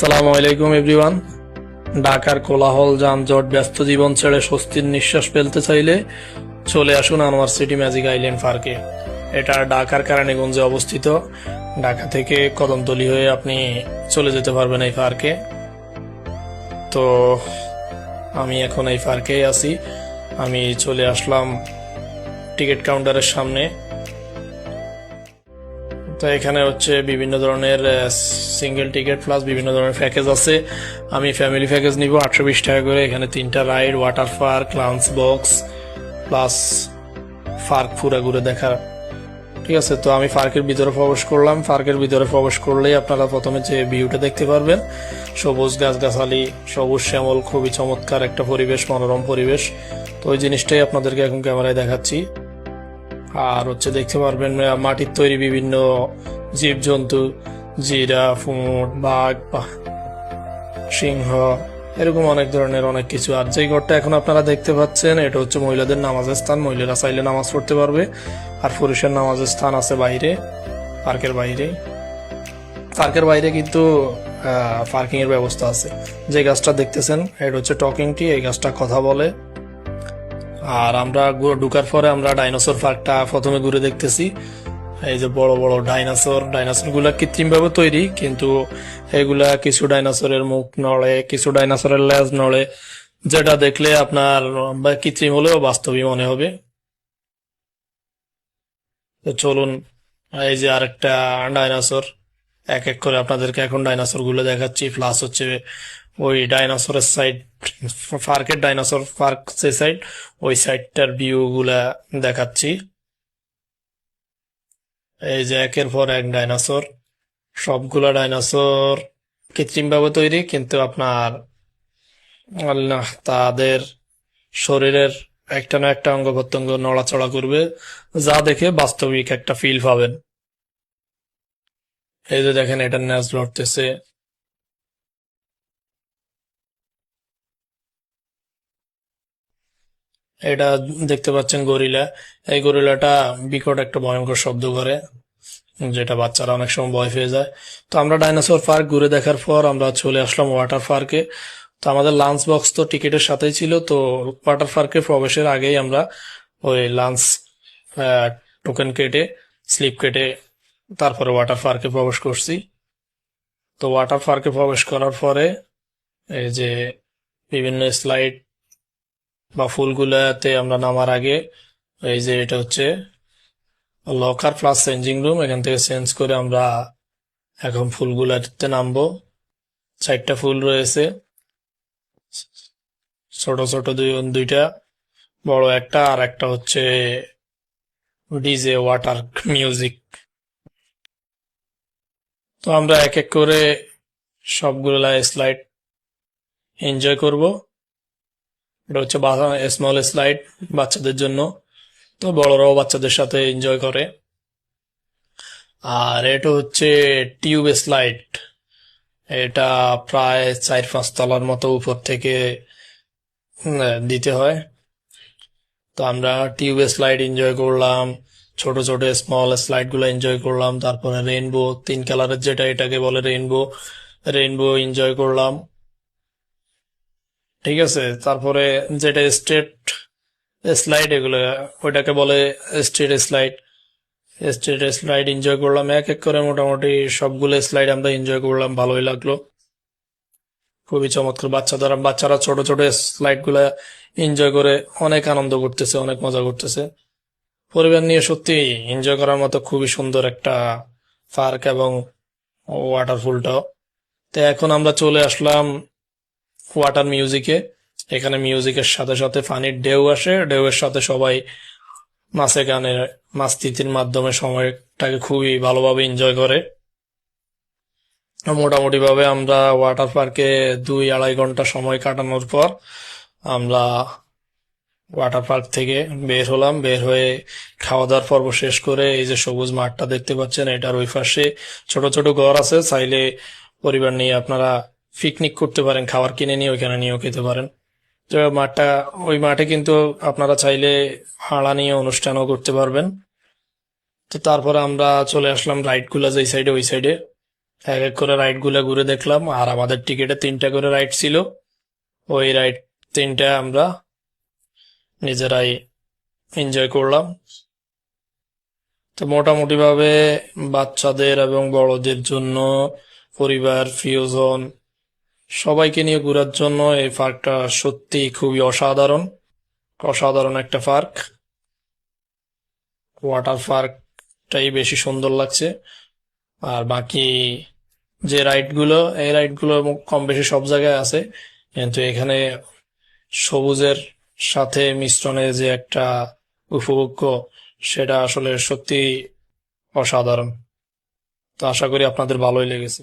সালাম আলাইকুম, এভরিওয়ান। ঢাকার কোলাহল, যানজট, ব্যস্ত জীবন ছেড়ে স্বস্তির নিঃশ্বাস ফেলতে চাইলে চলে আসুন আনোয়ার সিটি ম্যাজিক আইল্যান্ড পার্কে। এটা ঢাকার কারানীগঞ্জে অবস্থিত। ঢাকা থেকে কদমতলি হয়ে আপনি চলে যেতে পারবেন এই পার্কে। তো আমি এখন এই পার্কেই আছি। আমি চলে আসলাম টিকিট কাউন্টারের সামনে। তো এখানে হচ্ছে বিভিন্ন ধরনের সিঙ্গেল টিকিট প্লাস বিভিন্ন ধরনের প্যাকেজ আছে। আমি ফ্যামিলি প্যাকেজ নিব আটশো বিশ টাকা করে। এখানে তিনটা ride water park lunch box plus park পুরা ঘুরে দেখার। ঠিক আছে, তো আমি পার্কের ভিতরে প্রবেশ করলাম। পার্কের ভিতরে প্রবেশ করলেই আপনারা প্রথমে যে ভিউটা দেখতে পারবেন, সবুজ গাছগাছালি, সবুজ শ্যামল, খুবই চমৎকার একটা পরিবেশ, মনোরম পরিবেশ। তো ওই জিনিসটাই আপনাদেরকে এখন ক্যামেরায় দেখাচ্ছি। আর হচ্ছে দেখতে পারবেন মাটির তৈরি বিভিন্ন জীবজন্তু, জিরা, ফুট, বাঘ সিংহ, এরকম অনেক ধরনের অনেক কিছু। আর যেই ঘরটা এখন আপনারা দেখতে পাচ্ছেন, এটা হচ্ছে মহিলাদের নামাজের স্থান। মহিলারা চাইলে নামাজ পড়তে পারবে, আর পুরুষের নামাজের স্থান আছে বাইরে, পার্কের বাইরে। পার্কের বাইরে কিন্তু পার্কিং এর ব্যবস্থা আছে। যে গাছটা দেখতেছেন, এটা হচ্ছে টকিং টি এই গাছটা কথা বলে। আর আমরা ঢুকার পরে আমরা ডাইনোসর পার্কটা প্রথমে ঘুরে দেখতেছি। এই যে বড় বড় ডাইনোসর ডাইনোসরগুলা কৃত্রিম ভাবে তৈরি, কিন্তু এগুলা কিছু ডাইনোসরের মুখ নড়ে, কিছু ডাইনোসরের লেজ নড়ে, যেটা দেখলে আপনার কৃত্রিম হলেও বাস্তবই মনে হবে। তো চলুন, এই যে আরেকটা ডাইনোসর, এক এক করে আপনাদেরকে এখন ডাইনোসরগুলো দেখাচ্ছি। প্লাস হচ্ছে ওই ডাইনোসরের সাইড পার্কের ডাইনোসর পার্ক যে সাইড ওই সাইডটার ভিউ গুলা দেখাচ্ছি। এই যে একের পর এক ডাইনোসর। সবগুলা ডাইনোসর কৃত্রিম ভাবে তৈরি, কিন্তু আপনার আল্লাহ, তাদের শরীরের একটা না একটা অঙ্গ প্রত্যঙ্গ নড়াচড়া করবে, যা দেখে বাস্তবিক একটা ফিল পাবেন। এই যে দেখেন, এটা ন্যাচ লড়তেছে এটা দেখতে পাচ্ছেন গরিলা। এই গরিলাটা বিকট একটা ভয়ঙ্কর শব্দ করে, যেটা বাচ্চারা অনেক সময় ভয় পেয়ে যায়। তো আমরা ডাইনোসর পার্ক ঘুরে দেখার পর আমরা চলে আসলাম ওয়াটার পার্কে। তো আমাদের লাঞ্চ বক্স তো টিকিটের সাথেই ছিল, তো ওয়াটার পার্কে প্রবেশের আগেই আমরা ওই লাঞ্চ টোকেন কেটে, স্লিপ কেটে তারপরে ওয়াটার পার্কে প্রবেশ করছি। তো ওয়াটার পার্কে প্রবেশ করার পরে এই যে বিভিন্ন স্লাইড বা ফুলগুলাতে আমরা নামার আগে এই যে এটা হচ্ছে লকার প্লাস চেঞ্জিং রুম এখান থেকে চেঞ্জ করে আমরা এখন ফুলগুলাতে নামবো। চারটা ফুল রয়েছে। ছোট ছোট দুই, দুইটা, বড় একটা, আর একটা হচ্ছে ডিজে ওয়াটার মিউজিক তো আমরা এক এক করে সবগুলা স্লাইড এনজয় করব। এটা হচ্ছে স্মল স্লাইড বাচ্চাদের জন্য। তো বড়রাও বাচ্চাদের সাথে এনজয় করে। আর এটা হচ্ছে টিউব স্লাইড এটা প্রায় চার পাঁচ তলার মতো উপর থেকে দিতে হয়। তো আমরা টিউব স্লাইড এনজয় করলাম, ছোট ছোট স্মল স্লাইডগুলো এনজয় করলাম, তারপরে রেইনবো তিন কালারের যেটা এটাকে বলে রেইনবো রেইনবো এনজয় করলাম। ঠিক আছে, তারপরে যেটা স্টেট স্লাইড এগুলো, ওইটাকে বলে street slide street slide enjoy করলাম, এক এক করে মোটামুটি সবগুলো স্লাইড আমরা এনজয় করলাম, ভালোই লাগল। খুবই চমৎকার, বাচ্চাদের, বাচ্চারা ছোট ছোট স্লাইডগুলা এনজয় করে অনেক আনন্দ করতেছে, অনেক মজা করতেছে। পরিবার নিয়ে সত্যি এনজয় করার মতো খুবই সুন্দর একটা পার্ক এবং ওয়াটারফুলটাও তো এখন আমরা চলে আসলাম ওয়াটার মিউজিকে এখানে মিউজিকের সাথে সাথে পানির ঢেউ আসে, ঢেউয়ের সাথে সবাই নাচে গানে মাস্তিতির মাধ্যমে সময়টাকে খুবই ভালোভাবে এনজয় করে। মোটামুটি ভাবে আমরা ওয়াটার পার্কে দুই আড়াই ঘণ্টা সময় কাটানোর পর আমরা ওয়াটার পার্ক থেকে বের হলাম। বের হয়ে খাওয়া দাওয়ার পর্ব শেষ করে এই যে সবুজ মাঠটা দেখতে পাচ্ছেন, এটার ওই পাশে ছোট ছোট ঘর আছে। চাইলে পরিবার নিয়ে আপনারা পিকনিক করতে পারেন, খাবার কিনে নিয়ে ওইখানে নিয়েও খেতে পারেন। তো মাঠটা, ওই মাঠে কিন্তু আপনারা চাইলে ভাড়া নিয়ে অনুষ্ঠানও করতে পারবেন। তো তারপরে আমরা চলে আসলাম রাইডগুলা যে সাইডে, ওই সাইডে। এক এক করে রাইডগুলো ঘুরে দেখলাম, আর আমাদের টিকিটে তিনটা করে রাইড ছিল। ওই রাইড তিনটা আমরা নিজেরাই এনজয় করলাম। তো মোটামুটিভাবে বাচ্চাদের এবং বড়দের জন্য পরিবার, প্রিয়জন সবাইকে নিয়ে ঘোরার জন্য এই পার্কটা সত্যি খুবই অসাধারণ। অসাধারণ একটা পার্ক ওয়াটার পার্কটাই বেশি সুন্দর লাগছে। আর বাকি যে রাইডগুলো, এই রাইডগুলো কম বেশি সব জায়গায় আছে। কিন্তু এখানে সবুজের সাথে মিশ্রণে যে একটা উপভোগ্য, সেটা আসলে সত্যি অসাধারণ। তো আশা করি আপনাদের ভালোই লেগেছে।